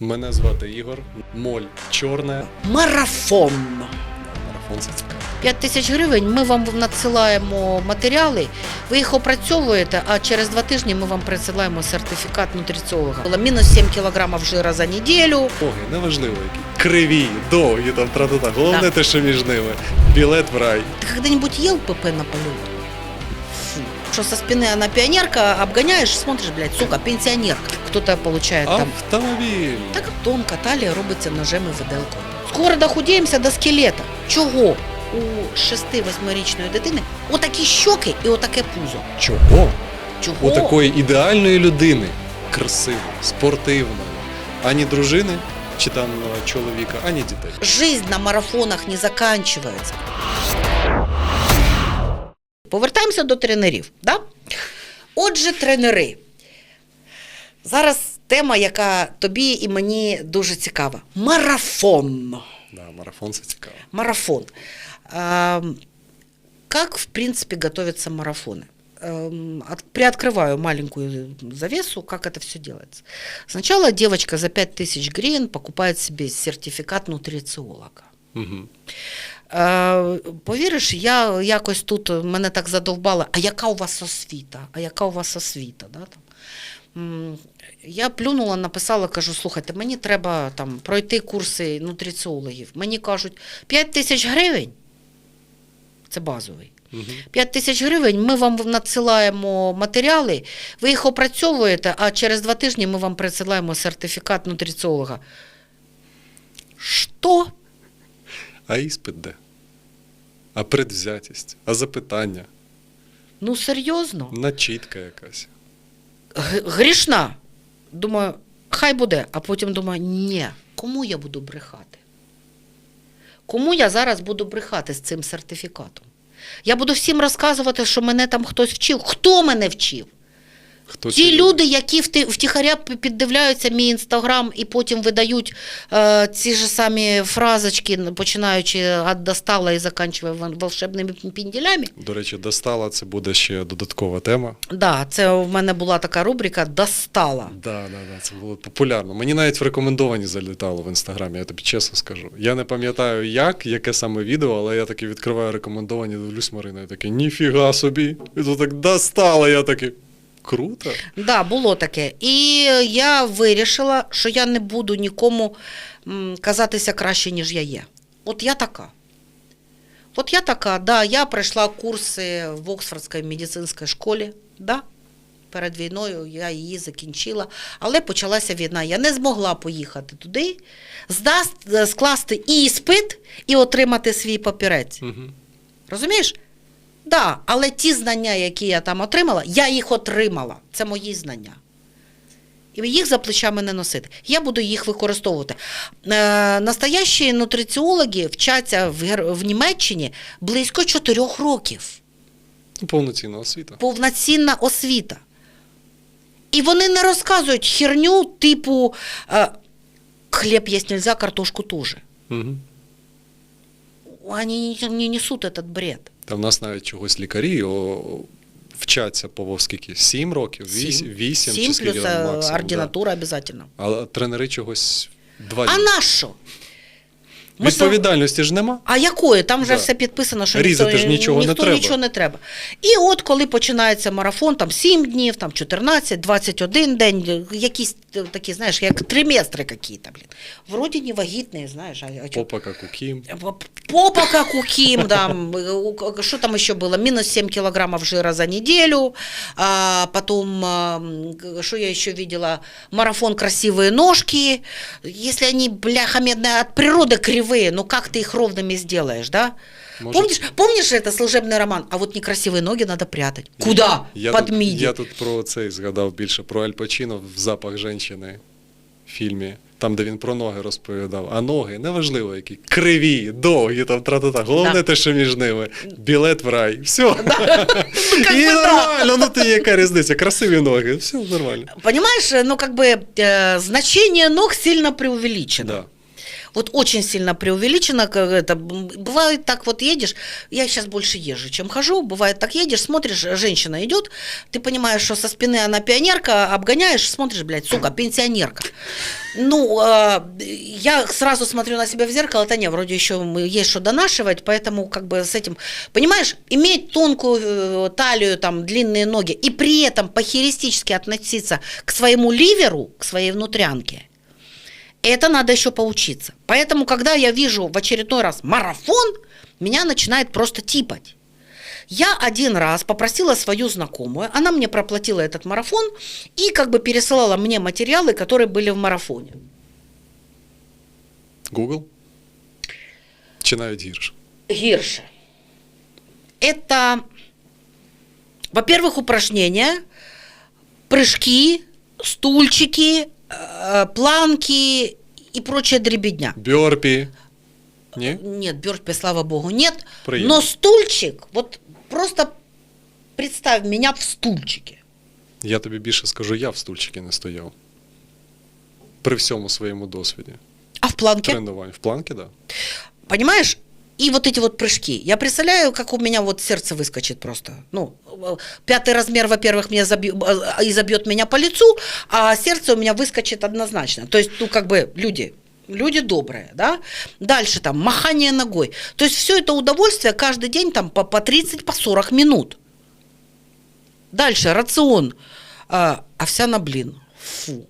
Мене звати Ігор. Моль чорне. Марафон. Марафон це цікаво. 5 тисяч гривень. Ми вам надсилаємо матеріали, ви їх опрацьовуєте, а через два тижні ми вам присилаємо сертифікат нутриціолога. Було мінус 7 кілограмів жира за неділю. Ноги, неважливо які. Криві, довгі там тра-та-та. Головне те, що між ними. Білет в рай. Ты когда-нибудь ел ПП на полу? Что со спины она пионерка, обгоняешь, смотришь, блядь, сука, пенсионерка. Кто-то получает там. Автомобіль. Так тонка талія робиться ножем і виделкою. Скоро дохудіємося до скелета. Чого? У 6-8-річної дитини отакі щоки і отаке пузо. Чого? Чого? У такої ідеальної людини, красивої, спортивної, ані дружини чи там чоловіка, ані дітей. Жизнь на марафонах не заканчивается. Повертаємося до тренерів. Да? Отже, тренери. Зараз тема, яка тобі і мені дуже цікава. Марафон. Да, марафон це цікаво. Марафон. А, Как, в принципе, готовятся марафоны? Эм, от- Приоткрываю маленькую завесу, как это все делается. Сначала девочка за 5000 гривен покупает себе сертификат нутрициолога. Угу. Е, повіриш, я якось тут мене так задовбало, а яка у вас освіта? А яка у вас освіта? Да, там? Я плюнула, написала, кажу, слухайте, мені треба там, пройти курси нутриціологів. Мені кажуть, 5 тисяч гривень, це базовий. Угу. 5 тисяч гривень, ми вам надсилаємо матеріали, ви їх опрацьовуєте, а через два тижні ми вам присилаємо сертифікат нутриціолога. Що? А іспит де? А предвзятість, а запитання, Ну серйозно? начітка якась. Г- грішна. Думаю, хай буде, а потім думаю, ні, кому я буду брехати? Кому я зараз буду брехати з цим сертифікатом? Я буду всім розказувати, що мене там хтось вчив. Хто мене вчив? Хто Ті ці люди, які втіхаря піддивляються мій інстаграм і потім видають е, ці ж самі фразочки, починаючи від достала і закінчуючи волшебними пінділями. До речі, достала це буде ще додаткова тема. Да, це в мене була така рубрика Достала. Да, да, да, це було популярно. Мені навіть в рекомендовані залітало в інстаграмі, я тобі чесно скажу. Я не пам'ятаю, як, яке саме відео, але я таки відкриваю рекомендовані, дивлюсь Марина, і такий, ніфіга собі. І тут так достала, я такий. Круто. Да, було таке. І я вирішила, що я не буду нікому казатися краще, ніж я є. От я така. От я така, да, я пройшла курси в Оксфордській медицинській школі. Да, перед війною я її закінчила, але почалася війна. Я не змогла поїхати туди, здаст, скласти іспит і отримати свій папірець. Угу. Розумієш? Да, але ті знання, які я там отримала, я їх отримала. Це мої знання. І їх за плечами не носити. Я буду їх використовувати. Е, настоящі нутриціологи вчаться в, в Німеччині близько 4 років. Повноцінна освіта. Повноцінна освіта. І вони не розказують херню, типу е, хліб їсть нельзя, картошку теж. Угу. Вони не несуть этот бред. Та в нас навіть чогось лікарі о, вчаться по скільки? Сім років? Вісім, вісім Сім чи скільки плюс там е, максимум. Да. ординатура обов'язково. А тренери чогось два А дні. на що? Ми з тобою- Відповідальності ж нема. А якої? Там вже Да. все підписано, що Різати ніхто, ж нічого не ніхто треба. нічого не треба. І от коли починається марафон, там 7 днів, там 14, 21 день, якісь е, такі, знаєш, як триместри какие-то, блін. Вроді не вагітні, знаєш, а, а чо- Попа як у Кім. Попа как у Ким, там, э, у- что там еще было, минус 7 килограммов жира за неделю, а потом, а, м, что я еще видела, марафон красивые ножки, если они, бляха медная, от природы кривые, ну как ты их ровными сделаешь, да? Може, Помнишь, помнишь это служебный роман? А вот некрасивые ноги надо прятать. Куда? Я Под тут, миди. я тут про цей згадав більше про Аль Пачіно в запах жінки в фільмі. Там, де він про ноги розповідав. А ноги, неважливо, які криві, довгі, там тра-та-та. Головне Да. те, що між ними. Білет в рай. Все. как І бы да. нормально, ну ти яка різниця? Красиві ноги, все нормально. Понимаешь, ну как бы э, значение ног сильно преувеличено. Да. Вот очень сильно преувеличено. как Это, бывает так вот едешь, я сейчас больше езжу, чем хожу, бывает так едешь, смотришь, женщина идет, ты понимаешь, что со спины она пионерка, обгоняешь, смотришь, блядь, сука, пенсионерка. Ну, э, я сразу смотрю на себя в зеркало, это не, вроде еще есть что донашивать, поэтому как бы с этим, понимаешь, иметь тонкую э, талию, там, длинные ноги, и при этом похеристически относиться к своему ливеру, к своей внутрянке, это надо еще поучиться. Поэтому, когда я вижу в очередной раз марафон, меня начинает просто типать. Я один раз попросила свою знакомую, она мне проплатила этот марафон и как бы пересылала мне материалы, которые были в марафоне. Google? Чи навіть гірше? Гирше. Это, во-первых, упражнения, прыжки, стульчики, планки и прочая дребедня. Бьорпі. Ні? Нет, бёрпи, слава богу, нет. Приятно. Но стульчик, вот просто представь меня в стульчике. Я тобі більше скажу, я в стульчики не стояв. При всьому своєму досвіді. А в планке? Тренувань. В планки, так. Да. Понимаешь? И вот эти вот прыжки. Я представляю, как у меня вот сердце выскочит просто. Ну, пятый размер, во-первых, меня забью, э, и забьет меня по лицу, а сердце у меня выскочит однозначно. То есть, ну, как бы, люди, люди добрые, да? Дальше там махание ногой. То есть, все это удовольствие каждый день там по, по 30, по 40 минут. Дальше рацион. А, овсяна блин. Фу.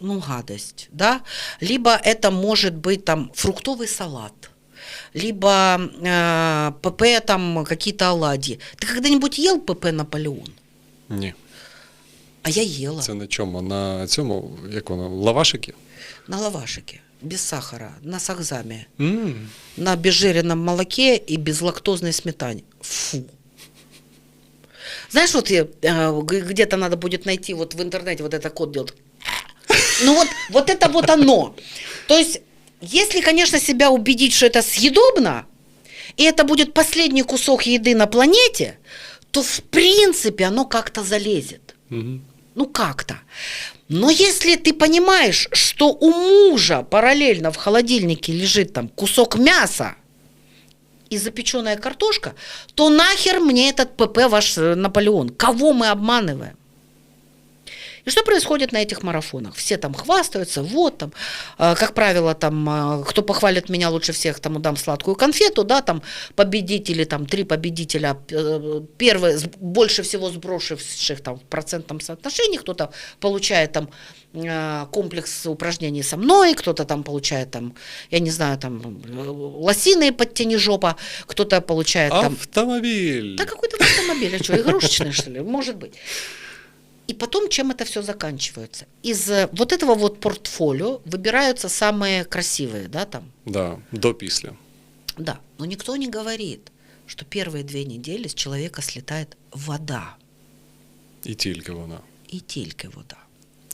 Ну, гадость, да? Либо это может быть там фруктовый салат, либо э, ПП там какие-то оладьи. Ты когда-нибудь ел ПП Наполеон? Ні. А я ела Це на чому? На цьому, як воно, лавашики? на лавашике, без сахара, на сахзаме, м на обезжиренном молоке и безлактозной сметане. Фу. Знаешь, вот я, э, г- где-то надо будет найти вот в интернете вот это код делать. Ну вот, вот это вот оно. То есть, если, конечно, себя убедить, что это съедобно, и это будет последний кусок еды на планете, то в принципе оно как-то залезет. Мгм. Ну как-то. Но если ты понимаешь, что у мужа параллельно в холодильнике лежит там кусок мяса и запеченная картошка, то нахер мне этот ПП ваш э, Наполеон? Кого мы обманываем? И что происходит на этих марафонах? Все там хвастаются, вот там, э, как правило, там, э, кто похвалит меня лучше всех, тому дам сладкую конфету, да, там победители, там три победителя, э, первые, больше всего сбросивших там в процентном соотношении, кто-то получает там комплекс упражнений со мной, кто-то там получает там, я не знаю, там э, лосиные подтяни жопа, кто-то получает там Автомобіль. да какой-то автомобиль, а что, игрушечный, что ли? Может быть. И потом, чем это все заканчивается? Из э, вот этого вот портфолио выбираются самые красивые, да, там, Да, до після. да. Но никто не говорит, что первые две недели с человека слетает вода І тільки вона. и тільки вода.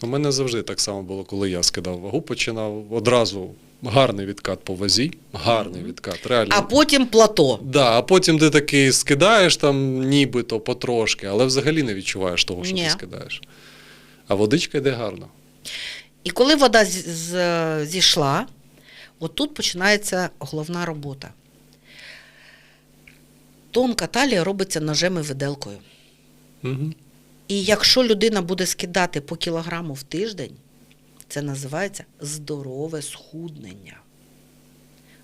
У мене завжди так само було, коли я скидав вагу, починав одразу гарний відкат по вазі, гарний відкат, реально. А потім плато. Да, а потім ти такий скидаєш там нібито потрошки, але взагалі не відчуваєш того, що Ні. ти скидаєш. А водичка йде гарно. І коли вода з- з- зійшла, от тут починається головна робота. Тонка талія робиться ножем і виделкою. Угу. І якщо людина буде скидати по кілограму в тиждень, це називається здорове схуднення.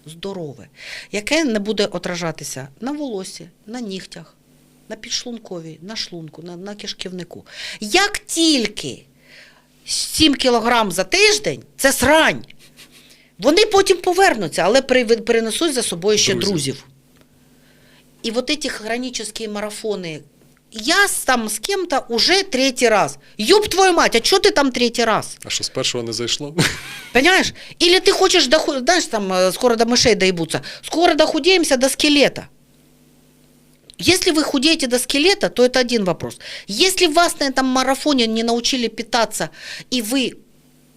Здорове, яке не буде отражатися на волосі, на нігтях, на підшлунковій, на шлунку, на, на кишківнику. Як тільки 7 кілограм за тиждень це срань. Вони потім повернуться, але перенесуть за собою ще Друзів. друзів. И вот эти хронические марафоны, я с- там с кем-то уже третий раз. Ёб твою мать, а что ты там третий раз? А що з першого не зайшло? Понимаешь? Или ты хочешь, доху... знаешь, там э, скоро до мышей доебутся, скоро дохудеемся до скелета. Если вы худеете до скелета, то это один вопрос. Если вас на этом марафоне не научили питаться, и вы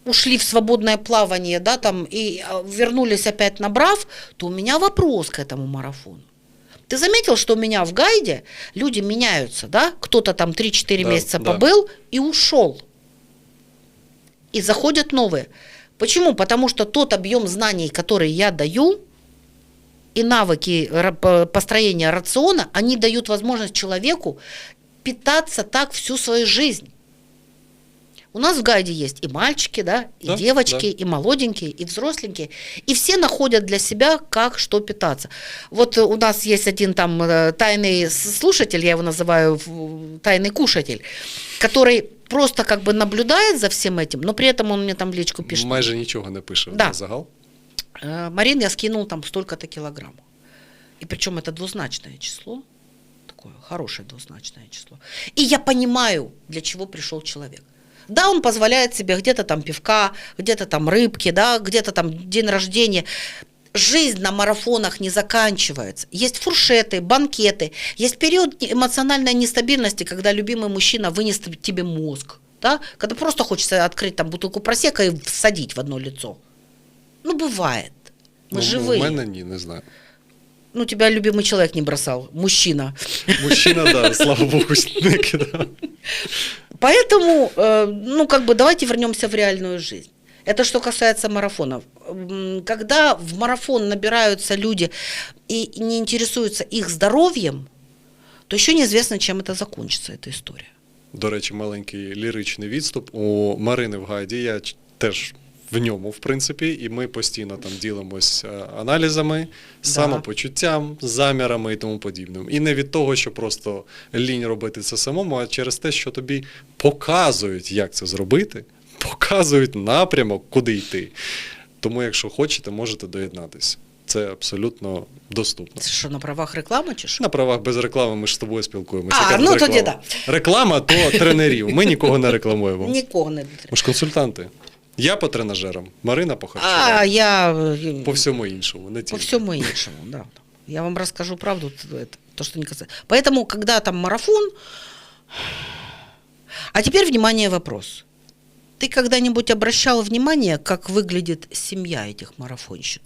ушли в свободное плавание, да, там, и а, вернулись опять набрав, то у меня вопрос к этому марафону. Ты заметил, что у меня в гайде люди меняются, да? Кто-то там 3-4 Да, месяца да. побыл и ушел. И заходят новые. Почему? Потому что тот объем знаний, который я даю, и навыки построения рациона, они дают возможность человеку питаться так всю свою жизнь. У нас в гайде есть и мальчики, да, и Да, девочки, да. и молоденькие, и взросленькие. И все находят для себя, как что питаться. Вот у нас есть один там э, тайный слушатель, я его называю тайный кушатель, который просто как бы наблюдает за всем этим, но при этом он мне там в личку пишет. Майже нічого не пише Да. загал. «Э, Марин, я скинул там столько-то килограмм. И причем это двузначное число, такое хорошее двузначное число. И я понимаю, для чего пришел человек. Да, он позволяет себе где-то там пивка, где-то там рыбки, да, где-то там день рождения. Жизнь на марафонах не заканчивается. Есть фуршеты, банкеты, есть период эмоциональной нестабильности, когда любимый мужчина вынес тебе мозг, да, когда просто хочется открыть там бутылку просека и всадить в одно лицо. Ну, бывает. Мы Ну, живые. У мене ні, не знаю Ну, тебя любимый человек не бросал, мужчина. Мужчина, да, слава Богу, не кидав. Поэтому, э, ну, как бы давайте вернемся в реальную жизнь. Это что касается марафонов. М, Когда в марафон набираются люди и не интересуются их здоровьем, то еще неизвестно, чем это закончится, эта история. До речі, маленький ліричний відступ. У Марини в гайді я ч- теж в ньому, в принципі, і ми постійно там ділимось е, аналізами, Да. самопочуттям, замірами і тому подібним. І не від того, що просто лінь робити це самому, а через те, що тобі показують, як це зробити, показують напрямок, куди йти. Тому, якщо хочете, можете доєднатися. Це абсолютно доступно. Це що, на правах реклами чи що? На правах без реклами ми ж з тобою спілкуємося. А, ну тоді реклама? Реклама то тренерів. Ми нікого не рекламуємо. Нікого не Ми ж консультанти. Я по тренажерам, Марина по А харчуванню. я э, По всьому іншому, не По тільки. всему иншему, да. Я вам расскажу правду, это, то, что не касается. Поэтому, когда там марафон... А теперь, внимание, вопрос. Ты когда-нибудь обращал внимание, как выглядит семья этих марафонщиц?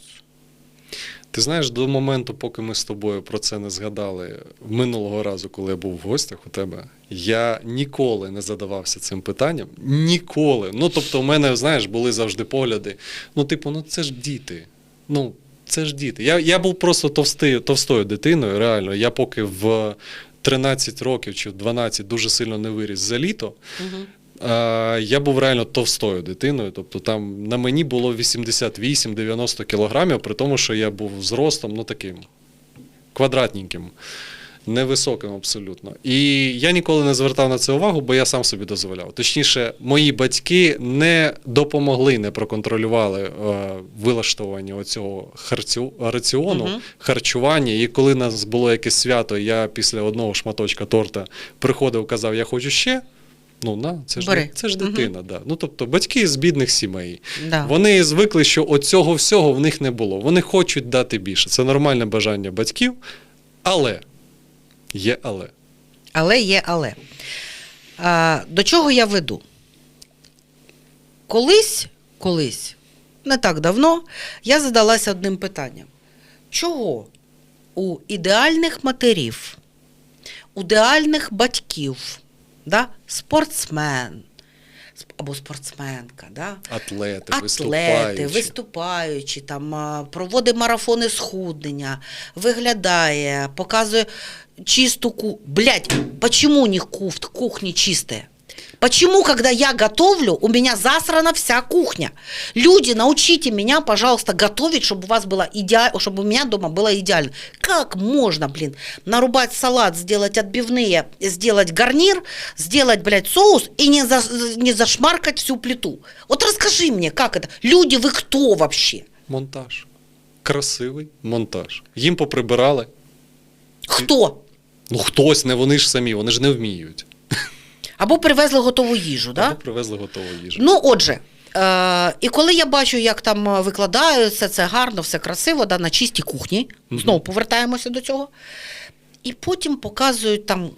Ти знаєш, до моменту, поки ми з тобою про це не згадали минулого разу, коли я був в гостях у тебе, я ніколи не задавався цим питанням. Ніколи. Ну, тобто, у мене, знаєш, були завжди погляди. Ну, типу, ну це ж діти. Ну, це ж діти. Я, я був просто товстий, товстою дитиною, реально. Я поки в 13 років чи в 12 дуже сильно не виріс за літо. Е, Я був реально товстою дитиною, тобто там на мені було 88-90 кілограмів, при тому, що я був зростом, ну таким квадратненьким, невисоким абсолютно. І я ніколи не звертав на це увагу, бо я сам собі дозволяв. Точніше, мої батьки не допомогли, не проконтролювали е, вилаштування оцього харцю, раціону, Мгм. харчування. І коли у нас було якесь свято, я після одного шматочка торта приходив, казав, я хочу ще. Ну, на, це ж, Бери. це ж дитина, да. Ну, тобто батьки з бідних сімей. Да. Вони звикли, що оцього всього в них не було. Вони хочуть дати більше. Це нормальне бажання батьків, але є але. Але є але. А, до чого я веду? Колись, колись, не так давно, я задалася одним питанням. Чого у ідеальних матерів, у ідеальних батьків, да, спортсмен або спортсменка, да, Атлети, Атлети, виступаючі. виступаючі, там, проводить марафони схуднення, виглядає, показує чисту ку... Блять, почему у них куфт, кухни чистые? Почему, когда я готовлю, у меня засрана вся кухня? Люди, научите меня, пожалуйста, готовить, чтобы у вас было идеально, чтобы у меня дома было идеально. Как можно, блин, нарубать салат, сделать отбивные, сделать гарнир, сделать, блядь, соус и не, за, не зашмаркать всю плиту? Вот расскажи мне, как это? Люди, вы кто вообще? Монтаж. Красивий монтаж. Їм поприбирали. Хто? Ну хтось, не вони ж самі, вони ж не вміють. Або привезли готову їжу, да? Привезли готову їжу. Ну, отже, е, і коли я бачу, як там е, викладають, все це гарно, все красиво, да, на чистій кухні, Мгм. знову повертаємося до цього. І потім показують там,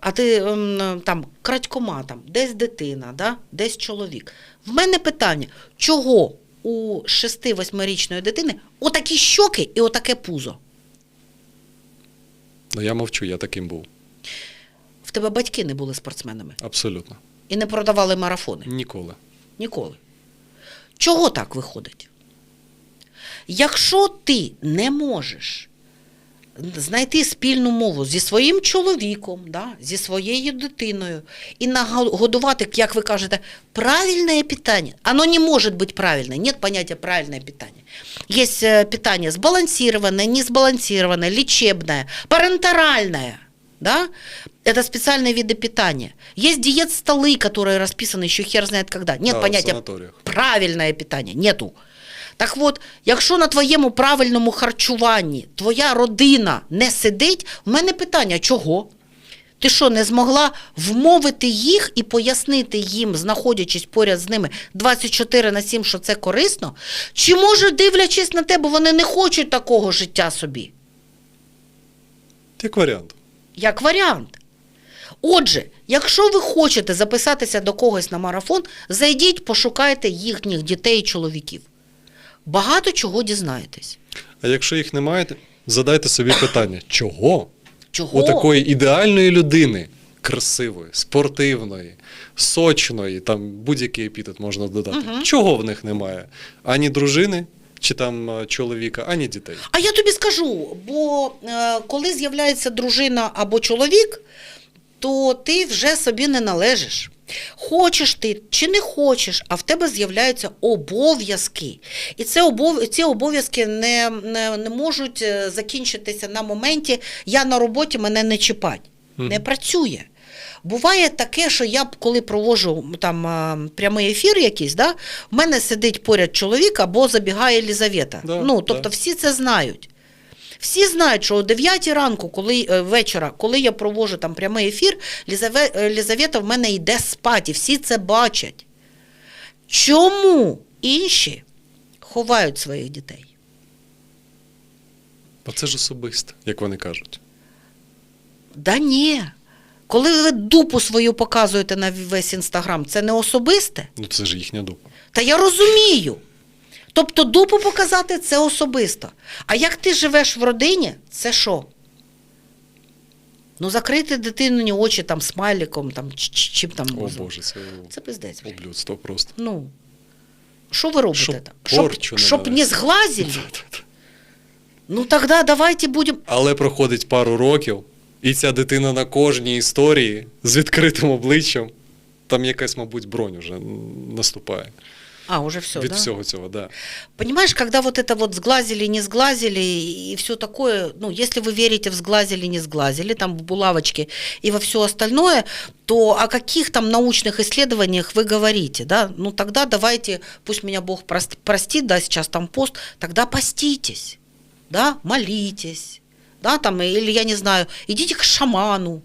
а ти ем, там крадькома, там, десь дитина, да, десь чоловік. В мене питання, чого у 6-8-річної дитини отакі щоки і отаке пузо? Ну я мовчу, я таким був. Тебе батьки не були спортсменами Абсолютно. і не продавали марафони. Ніколи. Ніколи. Чого так виходить? Якщо ти не можеш знайти спільну мову зі своїм чоловіком, да, зі своєю дитиною і нагодувати, як ви кажете, правильне питання. Оно не може бути правильне, нет поняття правильне питання. Є э, питання сбалансированное, несбалансированное, лечебное, парентеральное Да? Это специальные виды питания. Есть диет-столы, которые расписаны еще хер знает когда. Нет Да, в понятия санаторіях. правильне питання. Нету. Так от, якщо на твоєму правильному харчуванні твоя родина не сидить, в мене питання, чого? Ти що, не змогла вмовити їх і пояснити їм, знаходячись поряд з ними 24 на 7, що це корисно? Чи може, дивлячись на тебе, вони не хочуть такого життя собі? Як варіант. як варіант. Отже, якщо ви хочете записатися до когось на марафон, зайдіть, пошукайте їхніх дітей і чоловіків. Багато чого дізнаєтесь. А якщо їх немає, задайте собі питання: чого? Чого? У такої ідеальної людини, красивої, спортивної, сочної, там будь-який епітет можна додати. Мгм. Чого в них немає? Ані дружини, чи там е, чоловіка, ані дітей. А я тобі скажу, бо е, коли з'являється дружина або чоловік, то ти вже собі не належиш. Хочеш ти чи не хочеш, а в тебе з'являються обов'язки. І це обов... ці обов'язки не, не, не можуть е, закінчитися на моменті я на роботі мене не чіпать. Мгм. Не працює. Буває таке, що я коли проводжу там прямий ефір якийсь, да, в мене сидить поряд чоловік або забігає Лізавета. Да, ну, тобто да. всі це знають. Всі знають, що о 9 ранку, коли е, вечора, коли я проводжу там прямий ефір, е, Лізавета в мене йде спати, всі це бачать. Чому інші ховають своїх дітей? Бо це ж особисте, як вони кажуть. Да ні. Коли ви дупу свою показуєте на весь інстаграм, це не особисте? Ну це ж їхня дупа. Та я розумію. Тобто дупу показати це особисто. А як ти живеш в родині, це що? Ну, закрити дитині очі там смайликом, там, чи- чи- чим там О. Боже, це Це пиздець. облюдство просто. Ну. Що ви робите Щоб там? порчу Щоб, не щоб не зглазили? Ну тоді давайте будемо. Але проходить пару років, і ця дитина на кожній історії з відкритим обличчям. Там якась, мабуть, бронь вже наступає А, уже все, від да? всього цього. Да. Понимаешь, когда вот это вот сглазили, не сглазили и все такое, ну, если вы верите в сглазили, не сглазили, там в булавочке и во все остальное, то о каких там научных исследованиях вы говорите, да? Ну, тогда давайте, пусть меня Бог прост- простит, да, сейчас там пост, тогда поститесь, да, молитесь, да, там, или я не знаю, идите к шаману.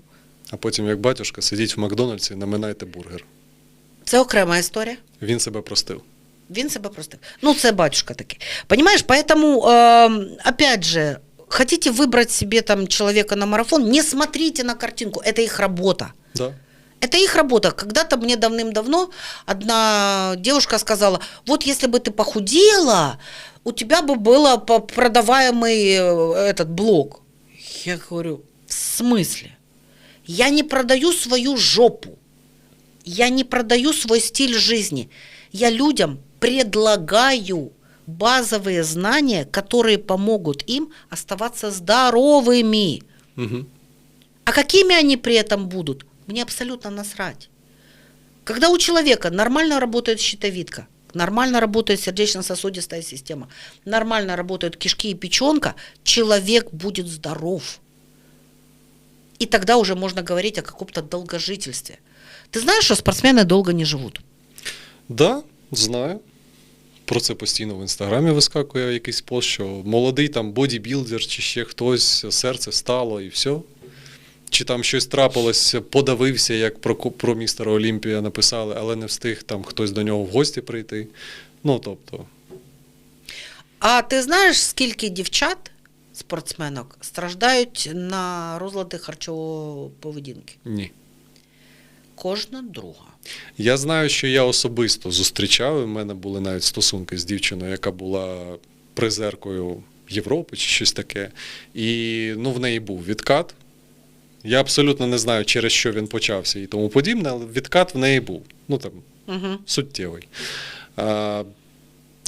А потім, як батюшка, сидіть в Макдональдсі, наминайте бургер. Це окрема історія. Він себе простив. Він себе простив. Ну, це батюшка такий. Понимаешь, поэтому, э, опять же, хотите выбрать себе там человека на марафон, не смотрите на картинку, это их работа. Да. Это их работа. Когда-то мне давным-давно одна девушка сказала, вот если бы ты похудела, у тебя бы был продаваемый э, этот блог. Я говорю, в смысле? Я не продаю свою жопу. Я не продаю свой стиль жизни. Я людям предлагаю базовые знания, которые помогут им оставаться здоровыми. Угу. А какими они при этом будут, мне абсолютно насрать. Когда у человека нормально работает щитовидка, нормально работает сердечно-сосудистая система, нормально работают кишки и печенка, человек будет здоров. И тогда уже можно говорить о каком-то долгожительстве. Ты знаешь, что спортсмены долго не живут? Да, знаю. Про це постійно в інстаграмі вискакує якийсь пост, що молодий там бодібілдер чи ще хтось, серце стало і все. Чи там щось трапилось, подавився, як про, про містера Олімпія написали, але не встиг там хтось до нього в гості прийти. Ну, тобто, А ти знаєш, скільки дівчат, спортсменок, страждають на розлади харчової поведінки? ні. Кожна друга. Я знаю, що я особисто зустрічав, в мене були навіть стосунки з дівчиною, яка була призеркою Європи чи щось таке. І ну, в неї був відкат. Я абсолютно не знаю, через що він почався і тому подібне, але відкат в неї був. Ну там Угу. суттєвий. А,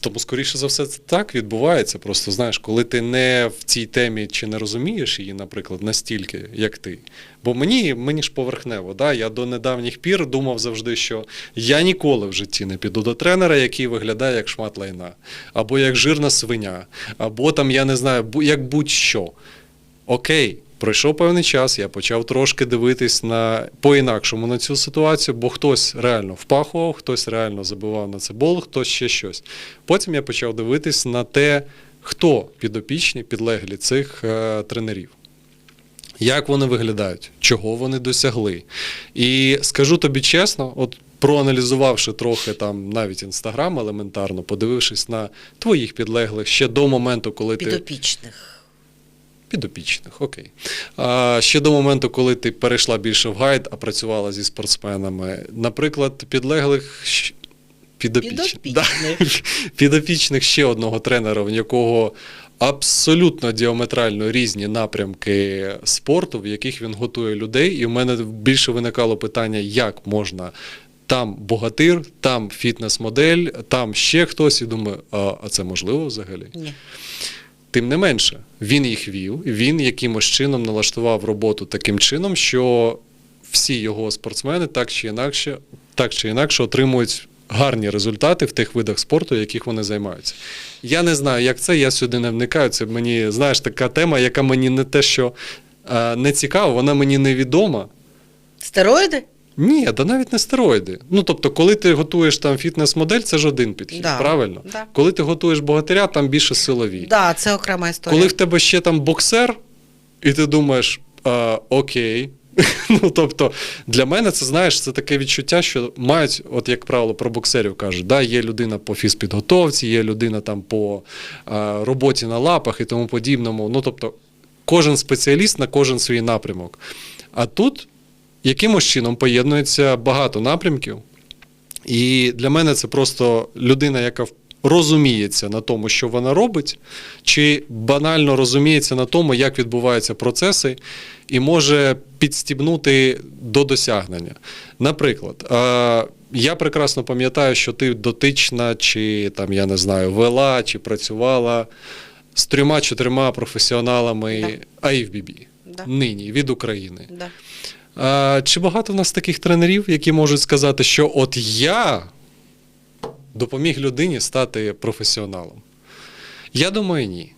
Тому, скоріше за все, це так відбувається. Просто знаєш, коли ти не в цій темі чи не розумієш її, наприклад, настільки, як ти. Бо мені, мені ж поверхнево, да? я до недавніх пір думав завжди, що я ніколи в житті не піду до тренера, який виглядає як шмат лайна, або як жирна свиня, або там, я не знаю, як будь-що. Окей, пройшов певний час, я почав трошки дивитись на по-інакшому на цю ситуацію, бо хтось реально впахував, хтось реально забивав на цибулу, хтось ще щось. Потім я почав дивитись на те, хто підопічні, підлеглі цих е, тренерів. Як вони виглядають, чого вони досягли. І скажу тобі чесно, от проаналізувавши трохи там навіть інстаграм елементарно, подивившись на твоїх підлеглих ще до моменту, коли ти Підопічних. Підопічних, окей. А, ще до моменту, коли ти перейшла більше в гайд, а працювала зі спортсменами. Наприклад, підлеглих підопічних, Підопічних. Підопічних ще одного тренера, в якого абсолютно діаметрально різні напрямки спорту, в яких він готує людей. І в мене більше виникало питання, як можна. Там богатир, там фітнес-модель, там ще хтось, і думаю, а, а це можливо взагалі? Ні. Тим не менше, він їх вів, він якимось чином налаштував роботу таким чином, що всі його спортсмени так чи інакше, так чи інакше отримують гарні результати в тих видах спорту, яких вони займаються. Я не знаю, як це, я сюди не вникаю. Це мені, знаєш, така тема, яка мені не те, що е, не цікава, вона мені невідома. Стероїди? Ні, да навіть не стероїди. Ну тобто, коли ти готуєш там фітнес-модель, це ж один підхід, Да, правильно? да. Коли ти готуєш богатиря, там більше силові. Так, да, це окрема історія. Коли в тебе ще там боксер, і ти думаєш, а, окей. ну, тобто, для мене це знаєш, це таке відчуття, що мають, от як правило, про боксерів кажуть, да, є людина по фізпідготовці, є людина там по а, роботі на лапах і тому подібному. Ну, тобто, кожен спеціаліст на кожен свій напрямок. А тут якимось чином поєднується багато напрямків. І для мене це просто людина, яка розуміється на тому, що вона робить, чи банально розуміється на тому, як відбуваються процеси, і може підстібнути до досягнення. Наприклад, я прекрасно пам'ятаю, що ти дотична, чи там, я не знаю, вела, чи працювала з трьома-чотирма професіоналами IFBB Да. нині від України. Да. Чи багато в нас таких тренерів, які можуть сказати, що от я допоміг людині стати професіоналом? Я думаю, ні.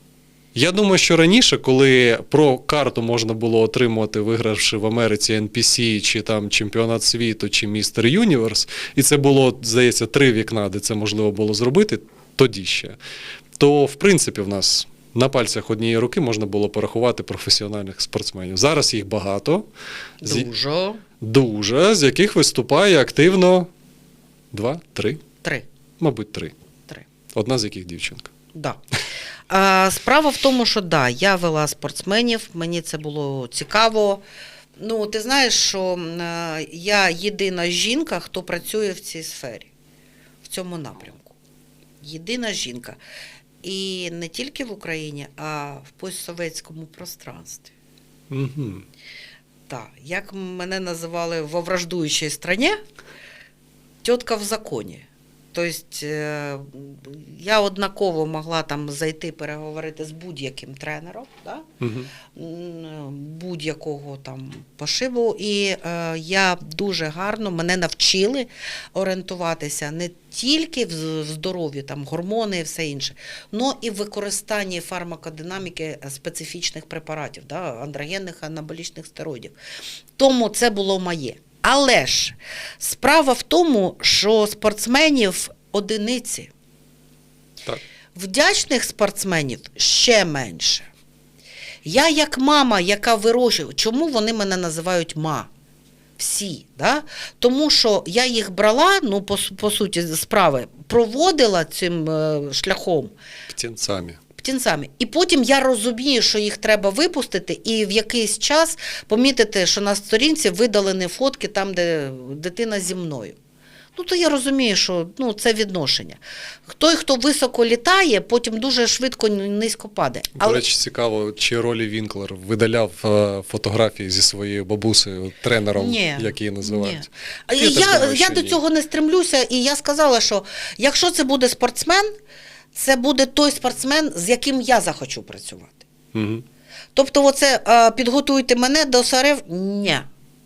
Я думаю, що раніше, коли про карту можна було отримувати, вигравши в Америці NPC, чи там чемпіонат світу, чи містер Юніверс, і це було, здається, три вікна, де це можливо було зробити, тоді ще. То, в принципі, в нас на пальцях однієї руки можна було порахувати професіональних спортсменів. Зараз їх багато. Дуже. Дуже, з яких виступає активно два, три, Три. мабуть, три. Три. Одна з яких дівчинка. Да. А, справа в тому, що да, я вела спортсменів, мені це було цікаво. Ну, ти знаєш, що е, я єдина жінка, хто працює в цій сфері, в цьому напрямку. Єдина жінка. І не тільки в Україні, а в постсовєтському пространстві. Угу. Так, як мене називали во враждуючій страні, тітка в законі. Тобто е, я однаково могла там зайти переговорити з будь-яким тренером, да? Угу. будь-якого там пошибу. І е, я дуже гарно мене навчили орієнтуватися не тільки в з- в здоров'ї, там гормони і все інше, але і в використанні фармакодинаміки специфічних препаратів, да, андрогенних анаболічних стероїдів. Тому це було моє. Але ж справа в тому, що спортсменів одиниці. Так. Вдячних спортсменів ще менше. Я як мама, яка вирощує, чому вони мене називають ма? Всі, да? тому що я їх брала, ну, по, по суті, справи, проводила цим е, шляхом Птінцями. Птінцями. І потім я розумію, що їх треба випустити, і в якийсь час помітити, що на сторінці видалені фотки там, де дитина зі мною. Ну, то я розумію, що ну, це відношення. Той, хто високо літає, потім дуже швидко низько падає. До речі, цікаво, чи Ролі Вінклер видаляв е, фотографії зі своєю бабусею, тренером, Ні, як її називають. Ні. Я Я, я до ні. цього не стремлюся, і я сказала, що якщо це буде спортсмен, це буде той спортсмен, з яким я захочу працювати. Угу. Тобто, оце е, підготуйте мене до СРФ. Ні,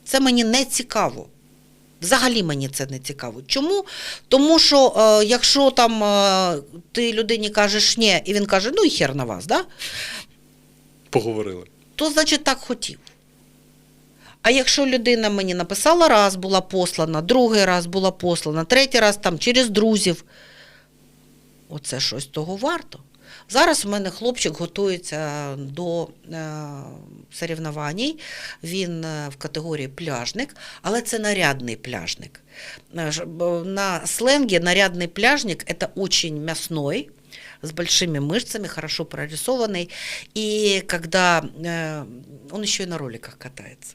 це мені не цікаво. Взагалі мені це не цікаво. Чому? Тому що е, якщо там е, ти людині кажеш ні, і він каже, ну і хер на вас, да? Поговорили. то значить так хотів. А якщо людина мені написала раз, була послана, другий раз була послана, третій раз там через друзів, оце щось того варто. Зараз у мене хлопчик готується до е, соревнованій. Він е, в категорії пляжник, але це нарядний пляжник. Е, ж- б- На сленге нарядный пляжник – это очень мясной, с большими мышцами, хорошо прорисованный. И когда э, он еще и на роликах катается.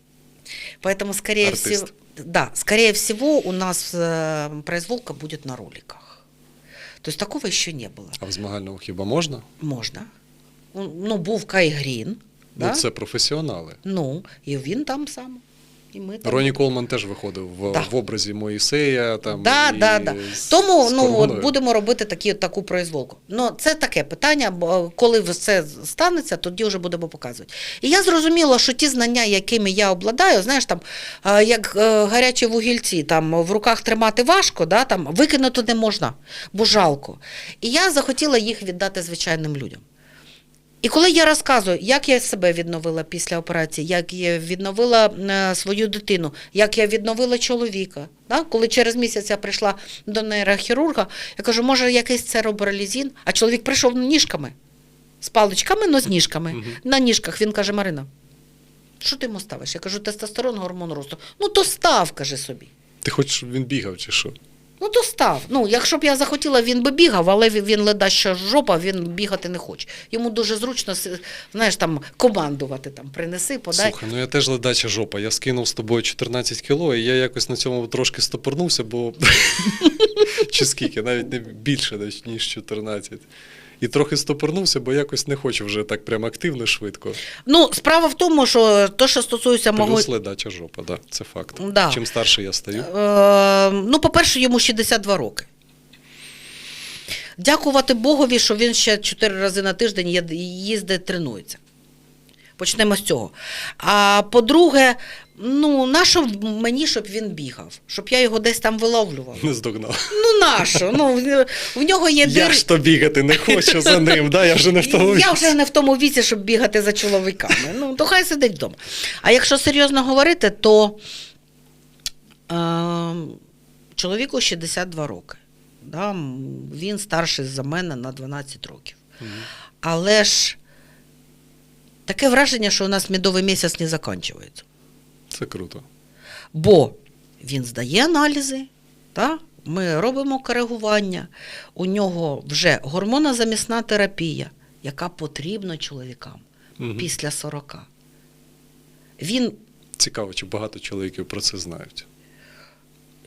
Поэтому, скорее Артист. всего, да, скорее всего, у нас э, произволка будет на роликах. То есть такого еще не было. А в змагальному хіба можна? Можна. Ну, був Кай Грін. Ну, Да? це професіонали. Ну, і він там сам. І ми там. Роні Колман теж виходив в, Да. в образі Моїсея. Там, Да, і да, да. з- Тому з ну, от будемо робити такі, таку произволку. Ну, це таке питання, бо коли все станеться, тоді вже будемо показувати. І я зрозуміла, що ті знання, якими я обладаю, знаєш, там, е, як е, гарячі вугільці, там в руках тримати важко, да, там, викинути не можна, бо жалко. І я захотіла їх віддати звичайним людям. І коли я розказую, як я себе відновила після операції, як я відновила е, свою дитину, як я відновила чоловіка, да? коли через місяць я прийшла до нейрохірурга, я кажу, може, якийсь церобралізін, а чоловік прийшов ніжками, з паличками, але з ніжками. Мгм. На ніжках він каже, Марина, що ти йому ставиш? Я кажу, тестостерон, гормон росту. Ну, то став, каже собі. Ти хочеш, щоб він бігав чи що? Ну, то став. Ну, якщо б я захотіла, він би бігав, але він- леда що жопа, він бігати не хоче. Йому дуже зручно, знаєш, там командувати, там, принеси, подай. Слухай, ну я теж ледача жопа. Я скинув з тобою 14 кіло, і я якось на цьому трошки стопорнувся, бо чи скільки, навіть не більше, ніж 14. І трохи стопорнувся, бо якось не хочу вже так прям активно швидко. Ну, справа в тому, що то, що стосується мого. Плюс ледача жопа, да, це факт. Да. Чим старше я стаю. Е, ну, по-перше, йому 62 роки. Дякувати Богові, що він ще 4 рази на тиждень їздить, тренується. Почнемо з цього. А по-друге, ну, нащо мені, щоб він бігав, щоб я його десь там виловлювала. Не здогнав. Ну, нащо? Ну, в- нього є Я ж то бігати не хочу за ним, да? я вже не в тому Я віці. вже не в тому віці, щоб бігати за чоловіками. Ну, то хай сидить вдома. А якщо серйозно говорити, то е, чоловіку 62 роки. Да? Він старший за мене на 12 років. Але ж таке враження, що у нас медовий місяць не закінчується. Це круто. Бо він здає аналізи, та? ми робимо коригування, у нього вже гормонозамісна терапія, яка потрібна чоловікам Мгм. після 40. Він, Цікаво, чи багато чоловіків про це знають.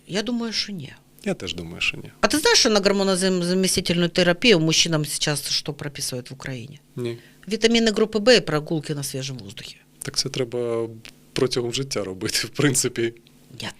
я думаю, що ні. Я теж думаю, що ні. А ты знаешь, что на гормонозаместительную терапию мужчинам сейчас что прописывают в Украине? Ні. Витамины группы В и прогулки на свежем воздухе. Так це треба протягом життя робити, в принципі. Нет.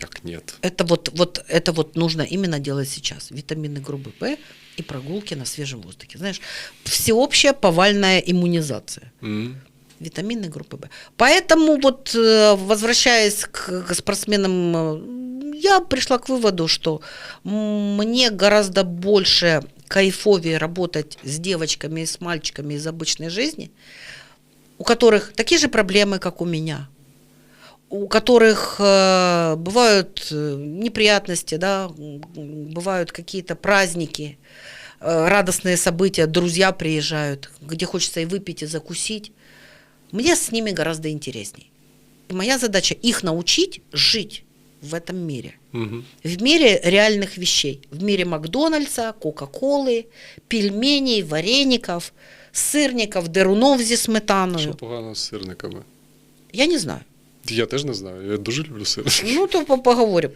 Як ні? Это вот, вот, это вот нужно именно делать сейчас. Витамины группы В и прогулки на свежем воздухе. Знаешь, всеобщая повальная иммунизация. М. Витамины группы В. Поэтому вот, э, возвращаясь к спортсменам, э, я пришла к выводу, что мне гораздо больше кайфовее работать с девочками и с мальчиками из обычной жизни, у которых такие же проблемы, как у меня, у которых э, бывают э, неприятности, да, бывают какие-то праздники, э, радостные события, друзья приезжают, где хочется и выпить, и закусить. Мне с ними гораздо интересней. И моя задача их научить жить в этом мире. Мгм. В мире реальных вещей. В мире Макдональдса, Кока-Колы, пельменей, вареников, сырников, дерунов зі Що сметаною. погано з сирниками? Я не знаю. Я теж не знаю. Я дуже люблю сирники. Ну, то по- поговоримо.